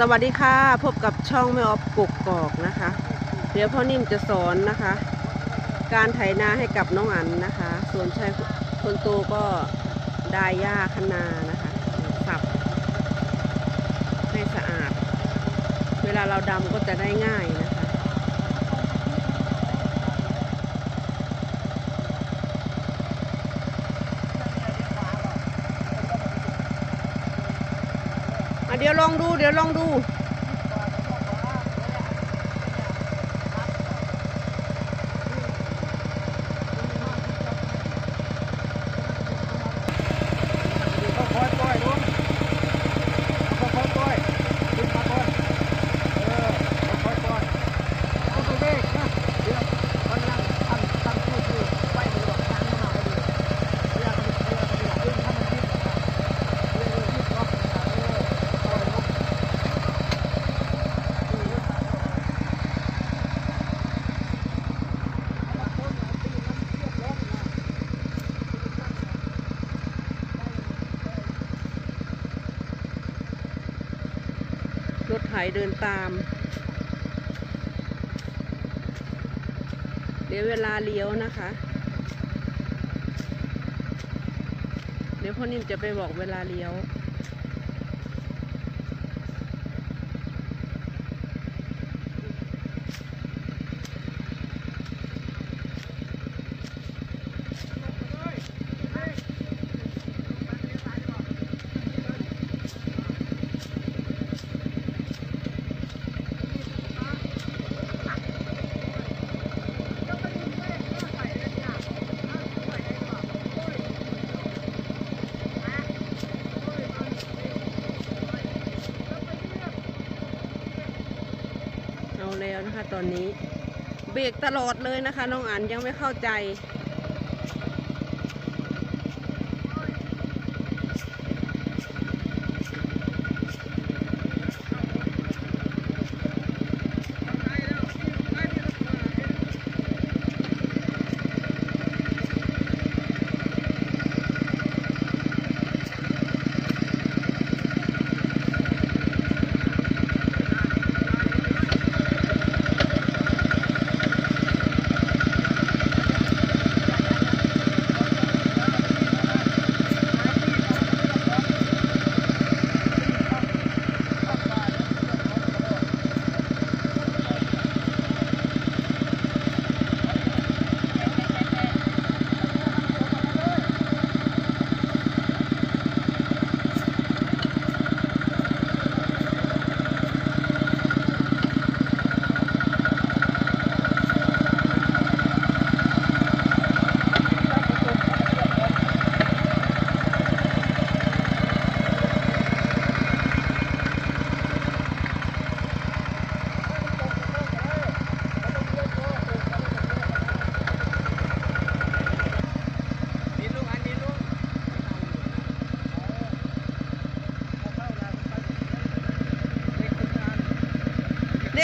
สวัสดีค่ะ พบกับช่องแม่ออฟกกกอกนะคะ เดี๋ยวพ่อนิ่มจะสอนนะคะ การไถนาให้กับน้องอันนะคะ ส่วนชายคนโตก็ดายหญ้าคนานะคะสับให้สะอาด เวลาเราดำก็จะได้ง่ายนะคะ อะ เดี๋ยวลองดู เดี๋ยวลองดู ค่อยๆปล่อยลุงค่อยๆปล่อยดึงมาก่อนเออค่อยๆปล่อยเอาไปเบรกนะเดี๋ยวมันนั่งทำทำที่คือไปมือหลอกทางเข้ามาไปดูเวลามันเวลามันไหลถ้ามันคิดเออคิดเนาะเออปล่อยลุงายเดินตาม เดี๋ยวเวลาเลี้ยวนะคะ เดี๋ยวพ่อนิ่มจะไปบอกเวลาเลี้ยว แล้วนะคะ ตอนนี้ เบรกตลอดเลยนะคะ น้องอันยังไม่เข้าใจ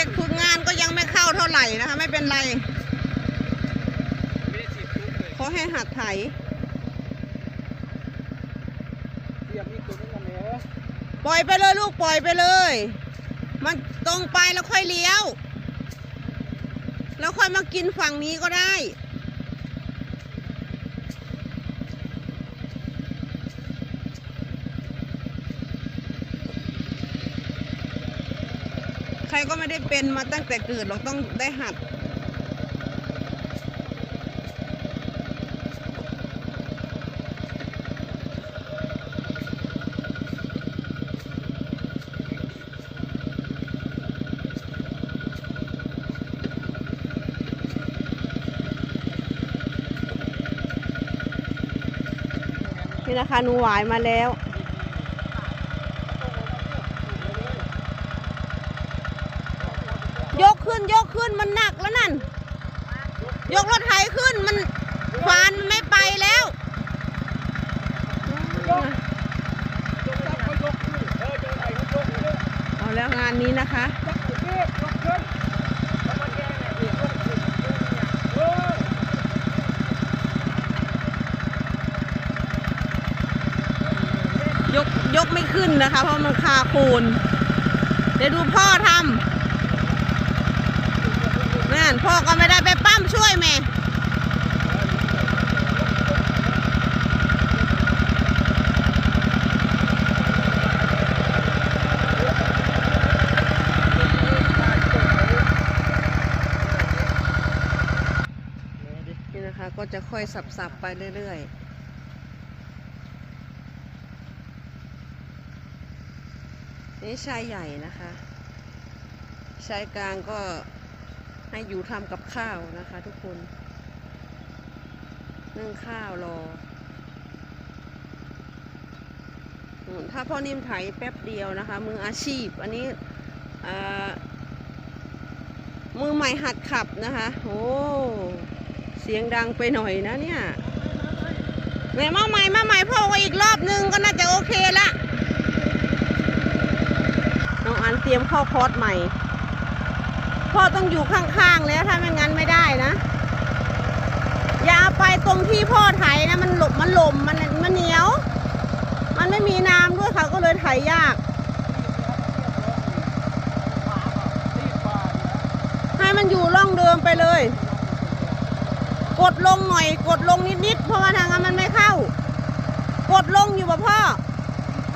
เด็กฝึกงานก็ยังไม่เข้าเท่าไหร่นะคะ ไม่เป็นไรไม่ได้ฉีดลุงเลยเขาให้หัดไถเทียบนี่ตัวนี้กันเนี่ยปล่อยไปเลยลูกปล่อยไปเลย มันตรงไปแล้วค่อยเลี้ยว แล้วค่อยมากินฝั่งนี้ก็ได้ รก็ไม่ได้เป็นมาตั้งแต่เกิดหรอกต้องได้หัด นี่นะคะหนูหวายมาแล้ว ยกขึ้นยกขึ้นมันหนักแล้วนั่น ยกรถไถขึ้นมันฟานมันไม่ไปแล้วเอาแล้วงานนี้นะคะยกยกไม่ขึ้นนะคะ เพราะมันคาคูนเดี๋ยวดูพ่อทำ นั่นพ่อก็ไม่ได้ไปปั้มช่วยแม่นี่นะคะก็จะค่อยสับๆไปเรื่อยๆนี่ชายใหญ่นะคะ ชายกลางก็ ให้อยู่ทำกับข้าวนะคะทุกคนนึ่งข้าวรอถ้าพ่อนิ่มไถแป๊บเดียวนะคะ มืออาชีพ อันนี้มือใหม่หัดขับนะคะ โอ้ เสียงดังไปหน่อยนะเนี่ยแม่มาใหม่มาใหม่พ่อไว้อีกรอบนึงก็น่าจะโอเคละน้องอันเตรียมเข้าคอร์สใหม่ พ่อต้องอยู่ข้างๆแล้วถ้าไม่งั้นไม่ได้นะ อย่าไปตรงที่พ่อไถนะมันหลบมันหล่มมันมันเหนียว มันไม่มีน้ำด้วยเขาก็เลยไถยาก ให้มันอยู่ร่องเดิมไปเลย กดลงหน่อย กดลงนิดๆเพราะว่าทางนั้นมันไม่เข้า กดลงอยู่บ่พ่อ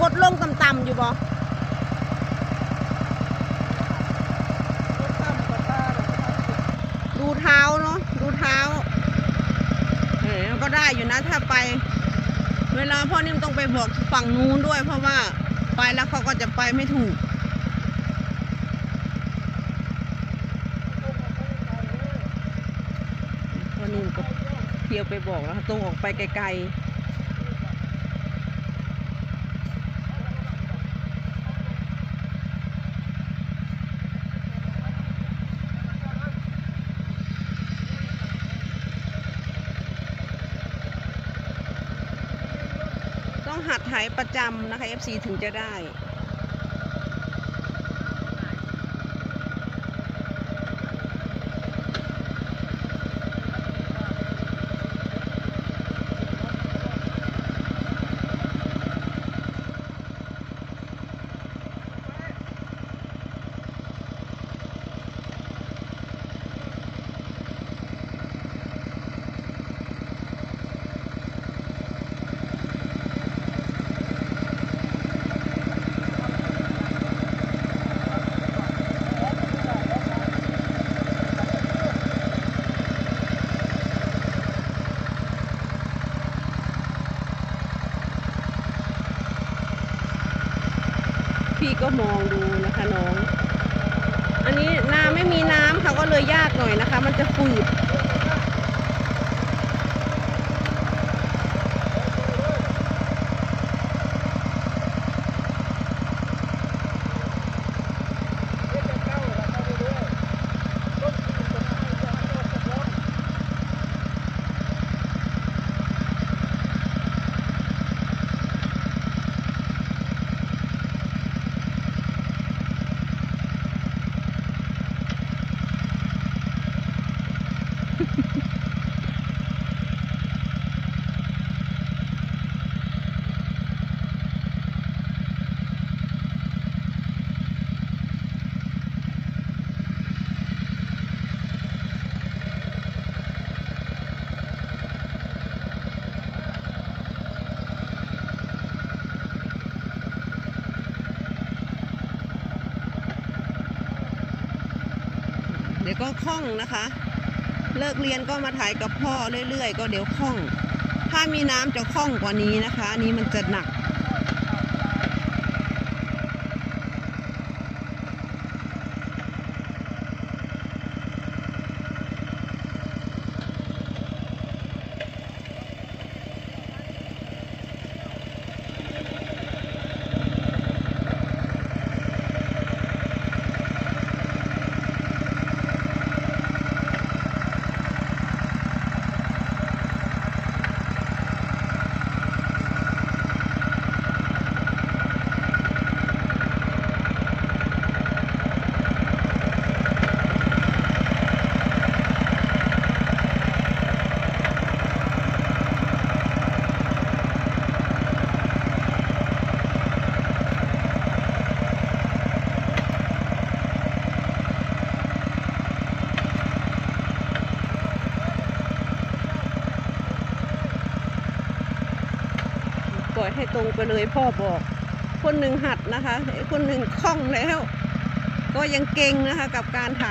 กดลงต่ำๆอยู่บ่เท้าเนาะดูเท้าเออก็ได้อยู่นะถ้าไป เวลาพ่อนิ่มต้องไปบอกฝั่งนู้นด้วย เพราะว่าไปแล้วเขาก็จะไปไม่ถูกพ่อนิ่มก็เที่ยวไปบอกแล้วตรงออกไปไกลๆ หัสหายประจำนะคะ FC ถึงจะได้ พี่ ก็มองดูนะคะน้อง อันนี้นาไม่มีน้ำค่ะก็เลยยากหน่อยนะคะ มันจะฝืด ก็คล่องนะคะ เลิกเรียนก็มาถ่ายกับพ่อเรื่อยๆ ก็เดี๋ยวคล่อง ถ้ามีน้ำจะคล่องกว่านี้นะคะ อันนี้มันจะหนัก ให้ตรงไปเลยพ่อบอก คนหนึ่งหัดนะคะ คนหนึ่งคล่องแล้ว ก็ยังเก่งนะคะ กับการไถ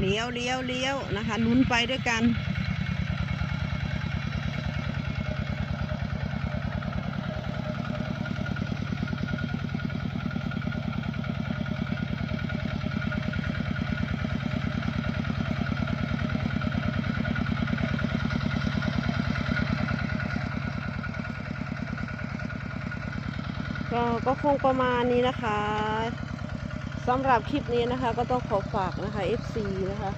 เลี้ยวเลี้ยวเลี้ยวนะคะลุ้นไปด้วยกัน ก็ก็คงประมาณนี้นะคะสำหรับคลิปนี้นะคะ ก็ต้องขอฝากนะคะ FC นะคะ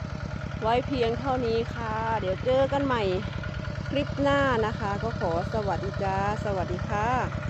ไว้เพียงเท่านี้ค่ะ เดี๋ยวเจอกันใหม่คลิปหน้านะคะ ก็ขอสวัสดีจ้า สวัสดีค่ะ